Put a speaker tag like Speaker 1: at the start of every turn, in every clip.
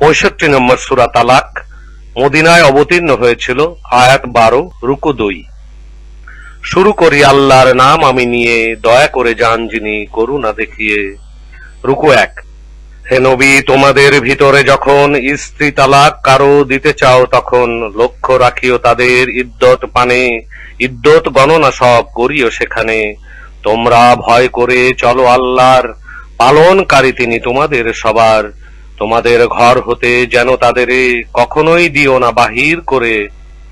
Speaker 1: পঁয়ষট্টি নম্বর সুরা তালাক মদিনায় অবতীর্ণ হয়েছিল, আয়াত বারো, রুকু দুই। শুরু করি আল্লাহর নাম, আমি নিয়ে দয়া করে যান যিনি করুণা দেখিয়ে। রুকু এক। হে নবী, তোমাদের ভিতরে যখন স্ত্রী তালাক কারও দিতে চাও, তখন লক্ষ্য রাখিও তাদের ইদ্যত পানে। ইদ্যত গণনা সব করিও সেখানে। তোমরা ভয় করে চলো আল্লাহর পালনকারী, তিনি তোমাদের সবার তোমাদের ঘর হতে যেন তাদের কখনোই দিও না বাহির করে,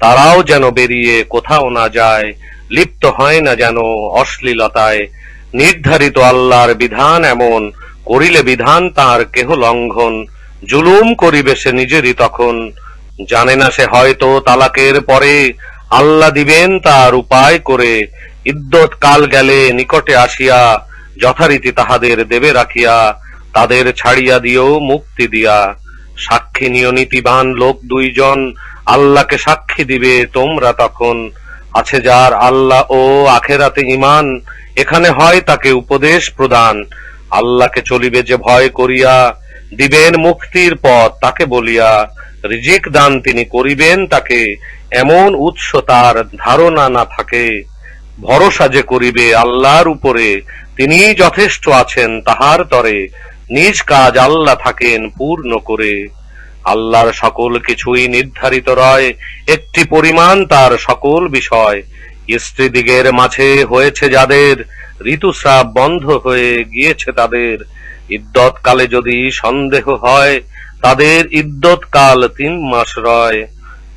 Speaker 1: তারাও যেন বেরিয়ে কোথাও না যায়, লিপ্ত হয় না যেন অশ্লীলতায়। নির্ধারিত আল্লাহর বিধান এমন, করিলে বিধান তার কেহ লঙ্ঘন, জুলুম করিবে সে নিজেরই তখন। জানে না সে হয়তো তালাকের পরে আল্লাহ দিবেন তার উপায় করে ইদ্যত কাল গেলে নিকটে আসিয়া যথারীতি তাহাদের দেবে রাখিয়া তাদের ছাড়িয়া দিও, মুক্তি দিয়া। সাক্ষী নিয় নীতিবান লোক দুইজন। আল্লাহকে সাক্ষী দিবে তোমরা তখন। আছে যার আল্লাহ ও আখেরাতে ইমান এখানে হয় তাকে উপদেশ প্রদান। আল্লাহকে চলিবে যে ভয় করিয়া, দিবেন মুক্তির পথ তাকে বলিয়া। রিজিক দান তিনি করিবেন তাকে, এমন উৎস তার ধারণা না থাকে। ভরসা যে করিবে আল্লাহর উপরে তিনি যথেষ্ট আছেন তাহার তরে। নিজ কাজ আল্লাহ থাকেন পূর্ণ করে। আল্লাহর সকল কিছুই নির্ধারিত রয়, একটি পরিমাণ তার সকল বিষয়। স্ত্রীদিগের মাঝে হয়েছে যাদের, ঋতুস্রাব বন্ধ হয়ে গিয়েছে তাদের। ইদ্যত কালে যদি সন্দেহ হয়, তাদের ইদ্যত কাল তিন মাস রয়।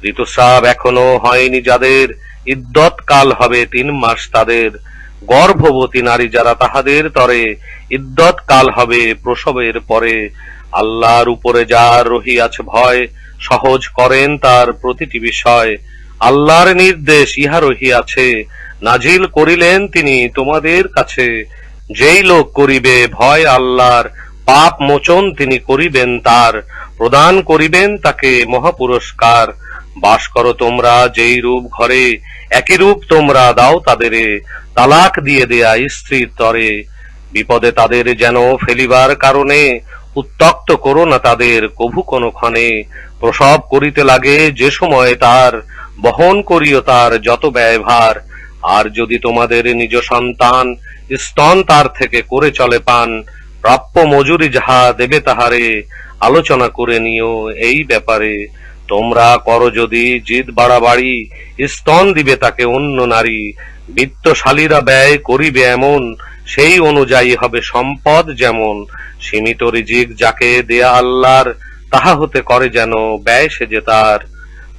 Speaker 1: ঋতুস্রাব এখনও হয়নি যাদের ইদ্যত কাল হবে তিন মাস তাদের। গর্ভবতী নারী যারা তাহাদের তরে ইদ্যত কাল হবে প্রসবের পরে। আল্লাহর উপরে যার রহিয়াছে ভয়, সহজ করেন তার প্রতিটি বিষয়। আল্লাহর নির্দেশ ইহা রহিয়াছে, নাজিল করিলেন তিনি তোমাদের কাছে। যেই লোক করিবে ভয় আল্লাহর, পাপ মোচন তিনি করিবেন তার, প্রদান করিবেন তাকে মহাপুরস্কার। বাস করো তোমরা যেই রূপ ঘরে, একই রূপ তোমরা দাও তাদেরে তালাক দিয়ে দেয়া স্ত্রীর তরে। বিপদে তাদের যেন ফেলিবার কারণে উত্তক্ত করো না তাদের কভু কোনো ক্ষণে। প্রসব করিতে লাগে যে সময় তার, বহন করিও তার যত ব্যয়ভার। আর যদি তোমাদের নিজ সন্তান স্তন তার থেকে করে চলে পান, প্রাপ্য মজুরি যাহা দেবে তাহারে, আলোচনা করে নিও এই ব্যাপারে। তোমরা করো যদি জিদ বাড়াবাড়ি, স্তন দিবে তাকে অন্য নারী। বিত্তশালীরা ব্যয় করিবে এমন, সেই অনুযায়ী হবে সম্পদ যেমন। সীমিত রিজিক যাকে দেয়া আল্লাহর, তাহা হতে করে যেন ব্যয় সে যে তার।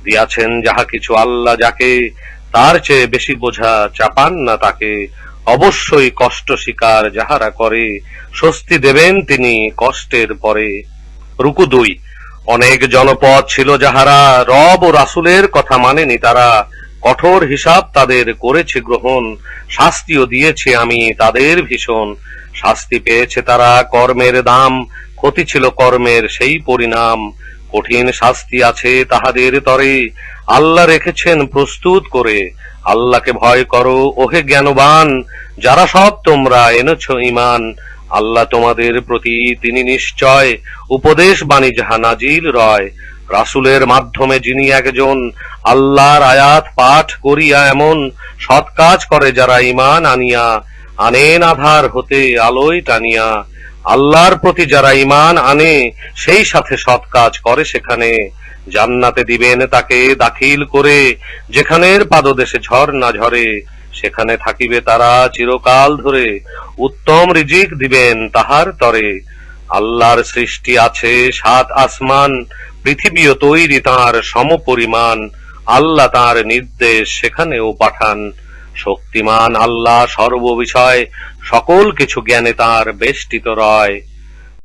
Speaker 1: দিয়াছেন যাহা কিছু আল্লাহ যাকে, তার চেয়ে বেশি বোঝা চাপান না তাকে। অবশ্যই কষ্ট স্বীকার যাহারা করে, স্বস্তি দেবেন তিনি কষ্টের পরে। রুকু দুই। অনেক জনপদ ছিল যাহারা রব ও রাসুলের কথা মানেনি, তারা কঠোর হিসাব তাদের করেছে গ্রহণ, শাস্তিও দিয়েছি, আমি তাদের ভীষণ শাস্তি পেয়েছে তারা, কর্মের দাম, ক্ষতি ছিল কর্মের সেই পরিণাম, কঠিন শাস্তি আছে তাহাদের তরে, আল্লাহ রেখেছেন প্রস্তুত করে, আল্লাহকে ভয় করো, ওহে জ্ঞানবান, যারা সব তোমরা এনেছ ইমান আল্লাহ তোমাদের প্রতি তিনি নিশ্চয় উপদেশ বাণী যাহা নাজিল রয়। রাসুলের মাধ্যমে যিনি একজন আল্লাহর আয়াত পাঠ করিয়া এমন সৎ কাজ করে যারা ইমান আনিয়া, আনেন আধার হতে আলোয় টানিয়া, আল্লাহর প্রতি যারা ইমান আনে, সেই সাথে সৎ কাজ করে সেখানে। জান্নাতে দিবেন তাকে দাখিল করে, যেখানের পাদদেশে ঝড় না ঝরে। সেখানে থাকিবে তারা চিরকাল ধরে। উত্তম রিজিক দিবেন তাহার তরে। আল্লাহর সৃষ্টি আছে সাত আসমান, পৃথিবীও তৈরি তাঁর সমপরিমাণ। আল্লাহ তাঁর নির্দেশ সেখানেও পাঠান। শক্তিমান আল্লাহ সর্ববিষয়, সকল কিছু জ্ঞানে তাঁর বেষ্টিত রয়।